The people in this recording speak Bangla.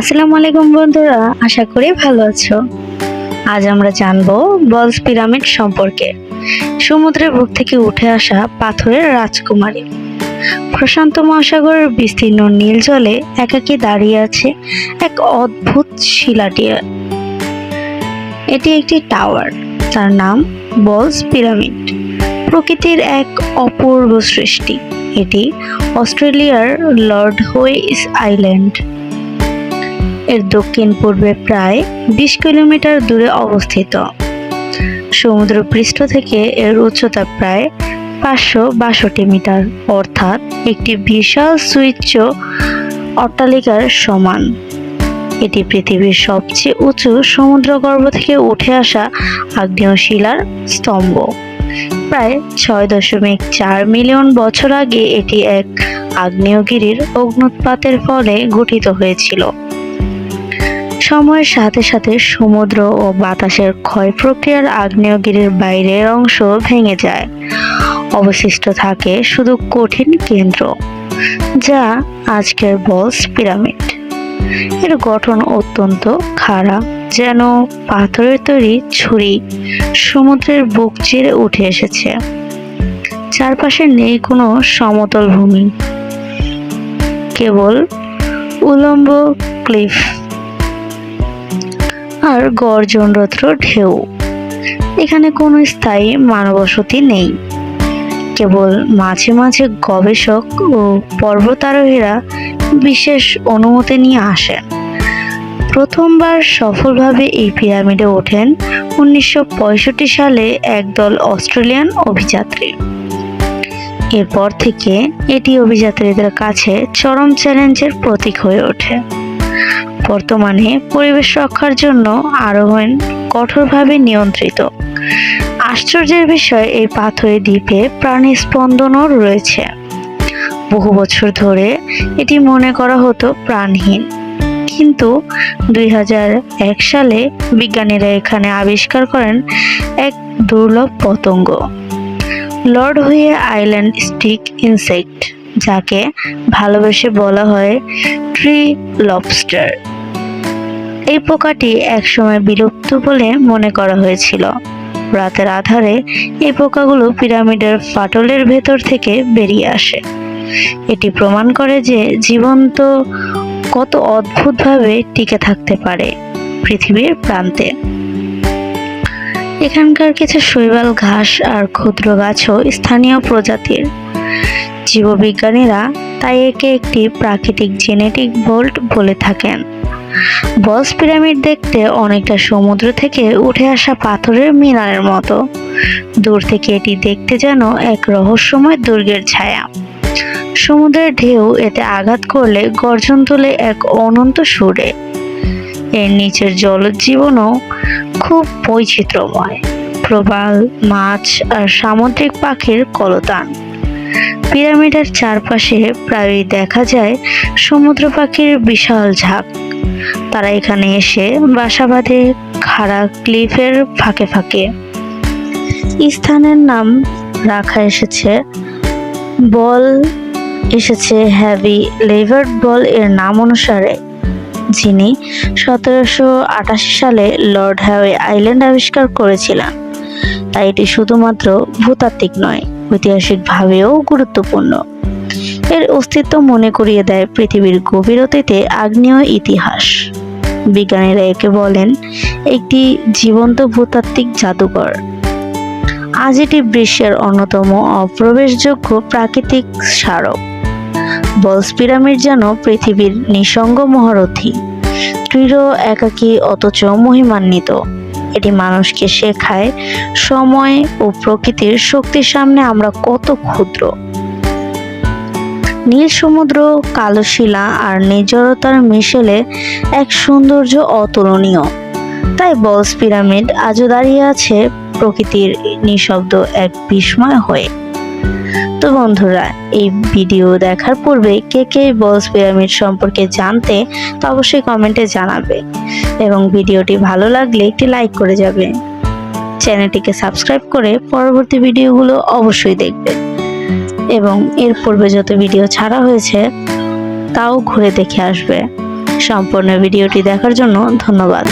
আসসালামু আলাইকুম বন্ধুরা, আশা করি ভালো আছো। আজ আমরা জানব বলস পিরামিড সম্পর্কে। সমুদ্রের বুক থেকে উঠে আসা পাথরের রাজকুমারী। প্রশান্ত মহাসাগরের বিস্তীর্ণ নীল জলে একাকি দাঁড়িয়ে আছে এক অদ্ভুত শিলাটিয়া। এটি একটি টাওয়ার, তার নাম বলস পিরামিড। প্রকৃতির এক অপূর্ব সৃষ্টি। এটি অস্ট্রেলিয়ার লর্ড হোয়েস আইল্যান্ড। এর দক্ষিণ পূর্বে প্রায় বিশ কিলোমিটার দূরে অবস্থিত। সমুদ্র পৃষ্ঠ থেকে এর উচ্চতা প্রায় পাঁচশো বাষট্টি মিটার, অর্থাৎ একটি বিশাল সুইচ্চ অট্টালিকার সমান। এটি পৃথিবীর সবচেয়ে উঁচু সমুদ্রগর্ভ থেকে উঠে আসা আগ্নেয় শিলার স্তম্ভ। প্রায় ছয় দশমিক চার মিলিয়ন বছর আগে এটি এক আগ্নেয়গিরির অগ্নুৎপাতের ফলে গঠিত হয়েছিল। সময়ের সাথে সাথে সমুদ্র ও বাতাসের ক্ষয় প্রক্রিয়ার আগ্নেয়গিরির বাইরের অংশ ভেঙে যায়। অবশিষ্ট থাকে শুধু কঠিন কেন্দ্র, যা আজকের বলস পিরামিড। এর গঠন অত্যন্ত খারাপ, যেন পাথরের তৈরি ছুরি সমুদ্রের বুক চিরে উঠে এসেছে। চারপাশে নেই কোনো সমতল ভূমি, কেবল উলম্ব ক্লিফ। আর গর্জনরত্র ঢেউ। এখানে কোনো স্থায়ী মানবসতি নেই। কেবল মাঝে মাঝে গবেষক ও পর্বতারোহীরা বিশেষ অনুমতি নিয়ে আসেন। প্রথমবার সফলভাবে এই পিরামিডে ওঠেন উনিশশো পঁয়ষট্টি সালে একদল অস্ট্রেলিয়ান অভিযাত্রী। এরপর থেকে এটি অভিযাত্রীদের কাছে চরম চ্যালেঞ্জের প্রতীক হয়ে ওঠে। বর্তমানে পরিবেশ রক্ষার জন্য আরোহণ কঠোরভাবে নিয়ন্ত্রিত। আশ্চর্যের বিষয়, এই পাথরের দ্বীপে প্রাণী স্পন্দনও রয়েছে। বহু বছর ধরে এটি মনে করা হতো প্রাণহীন। কিন্তু দুই হাজার এক সালে বিজ্ঞানীরা এখানে আবিষ্কার করেন এক দুর্লভ পতঙ্গ, Lord Howe island stick insect, যাকে ভালোবেসে বলা হয় ট্রি লবস্টার। পোকাটি একসময় বিলুপ্ত বলে মনে করা হয়েছিল। রাতের আধারে এই পোকাগুলো পিরামিডের ফাটলের ভেতর থেকে বেরিয়ে আসে। এটি প্রমাণ করে যে জীবন্ত কত অদ্ভুতভাবে টিকে থাকতে পারে পৃথিবীর প্রান্তে। এখানকার কিছু শৈবাল ঘাস আর ক্ষুদ্র গাছও স্থানীয় প্রজাতির। জীববিজ্ঞানীরা তাই একে একটি প্রাকৃতিক জেনেটিক বোল্ট বলে থাকেন। বস পিরামিড দেখতে অনেকটা সমুদ্র থেকে উঠে আসা পাথরের মিনারের মতো। দূর থেকে এটি দেখতে যেন এক রহস্যময় দুর্গের ছায়া। সমুদ্রের ঢেউ এতে আঘাত করলে গর্জন তোলে এক অনন্ত সুরে। এর নিচের জলজীবনও খুব বৈচিত্র্যময়। প্রবাল, মাছ আর সামুদ্রিক পাখির কলতান। পিরামিডের চারপাশে প্রায়ই দেখা যায় সমুদ্র পাখির বিশাল ঝাঁক। তারা এখানে এসে বাসা বাঁধে খাড়া ক্লিফের ফাঁকে ফাঁকে। স্থানের নাম রাখা এসেছে। বল এসেছে হ্যাভি লেভার্ড বল এর নাম অনুসারে, যিনি সতেরোশো আটাশি সালে লর্ড হ্যাওয়ে আইল্যান্ড আবিষ্কার করেছিলেন। তাই এটি শুধুমাত্র ভূতাত্ত্বিক নয়, ঐতিহাসিকভাবেও গুরুত্বপূর্ণ। এর অস্তিত্ব মনে করিয়ে দেয় পৃথিবীর গভীর অতীতে আগ্নেয় ইতিহাস। বিজ্ঞানীরা একে বলেন, একটি জীবন্ত ভূতাত্ত্বিক জাদুঘর। আজ এটি বিশ্বের অন্যতম অপ্রবেশযোগ্য প্রাকৃতিক স্মারক। বলস পিরামিড যেন পৃথিবীর নিঃসঙ্গ মহারথী, দৃঢ়, একাকী, অথচ মহিমান্বিত। এটি মানুষকে শেখায় সময় ও প্রকৃতির শক্তির সামনে আমরা কত ক্ষুদ্র। নীল সমুদ্র, কালো শিলা আর নির্জরতার মিশেলে এক সৌন্দর্য অতুলনীয়। তাই বলস পিরামিড আজও দাঁড়িয়ে আছে প্রকৃতির নিঃশব্দ এক বিস্ময় হয়ে। তো বন্ধুরা, এই ভিডিও দেখার পূর্বে কে কে বলস পিরামিড সম্পর্কে জানতে তো অবশ্যই কমেন্টে জানাবে এবং ভিডিওটি ভালো লাগলে একটি লাইক করে যাবে। চ্যানেলটিকে সাবস্ক্রাইব করে পরবর্তী ভিডিওগুলো অবশ্যই দেখবে এবং এর পূর্বে যত ভিডিও ছাড়া হয়েছে, তাও ঘুরে দেখে আসবে। সম্পূর্ণ ভিডিওটি দেখার জন্য ধন্যবাদ।